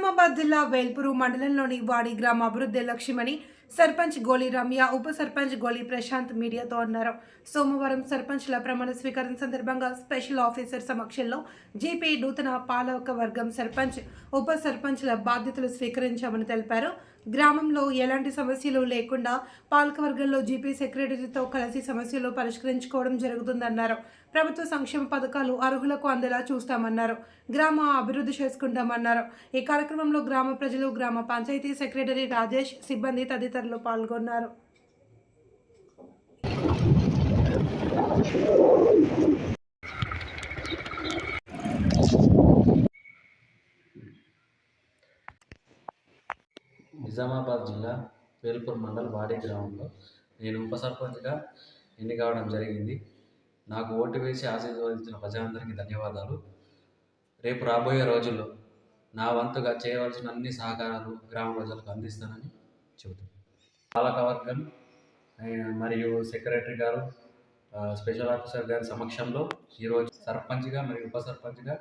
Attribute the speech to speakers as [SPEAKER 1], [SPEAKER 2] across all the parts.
[SPEAKER 1] నిజామాబాద్ జిల్లా వేల్పూరు మండలంలోని వాడి గ్రామ అభివృద్ధి లక్ష్యమని సర్పంచ్ గోలి రమ్య ఉప సర్పంచ్ గోలి ప్రశాంత్ మీడియాతో అన్నారు. సోమవారం సర్పంచ్ల ప్రమాణ స్వీకారం సందర్భంగా స్పెషల్ ఆఫీసర్ సమక్షంలో జీపీ నూతన పాలక వర్గం సర్పంచ్ ఉప సర్పంచ్ల బాధ్యతలు స్వీకరించామని తెలిపారు. గ్రామంలో ఎలాంటి సమస్యలు లేకుండా పాలకవర్గంలో జీపీ సెక్రటరీతో కలిసి సమస్యలు పరిష్కరించుకోవడం జరుగుతుందన్నారు. ప్రభుత్వ సంక్షేమ పథకాలు అర్హులకు అందేలా చూస్తామన్నారు. గ్రామ అభివృద్ధి చేసుకుంటామన్నారు. ఈ కార్యక్రమంలో గ్రామ ప్రజలు గ్రామ పంచాయతీ సెక్రటరీ రాజేష్ సిబ్బంది తదితరులు పాల్గొన్నారు.
[SPEAKER 2] నిజామాబాద్ జిల్లా వేల్పూర్ మండల్ వాడి గ్రామంలో నేను ఉప సర్పంచ్గా ఎన్నిక కావడం జరిగింది. నాకు ఓటు వేసి ఆశీర్వదించిన ప్రజలందరికీ ధన్యవాదాలు. రేపు రాబోయే రోజుల్లో నా వంతుగా చేయవలసిన అన్ని సహకారాలు గ్రామ ప్రజలకు అందిస్తానని చెబుతున్నాను. పాలకవర్గం మరియు సెక్రటరీ గారు స్పెషల్ ఆఫీసర్ గారి సమక్షంలో ఈరోజు సర్పంచ్గా మరియు ఉప సర్పంచ్గా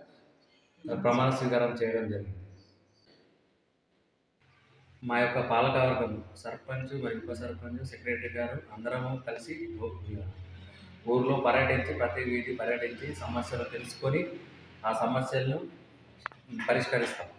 [SPEAKER 2] ప్రమాణ స్వీకారం చేయడం జరిగింది. మా యొక్క పాలకవర్గం సర్పంచ్ మరియు ఉప సర్పంచ్ సెక్రటరీ గారు అందరము కలిసి ఊర్లో పర్యటించి ప్రతి వీధి పర్యటించి సమస్యలు తెలుసుకొని ఆ సమస్యలను పరిష్కరిస్తాం.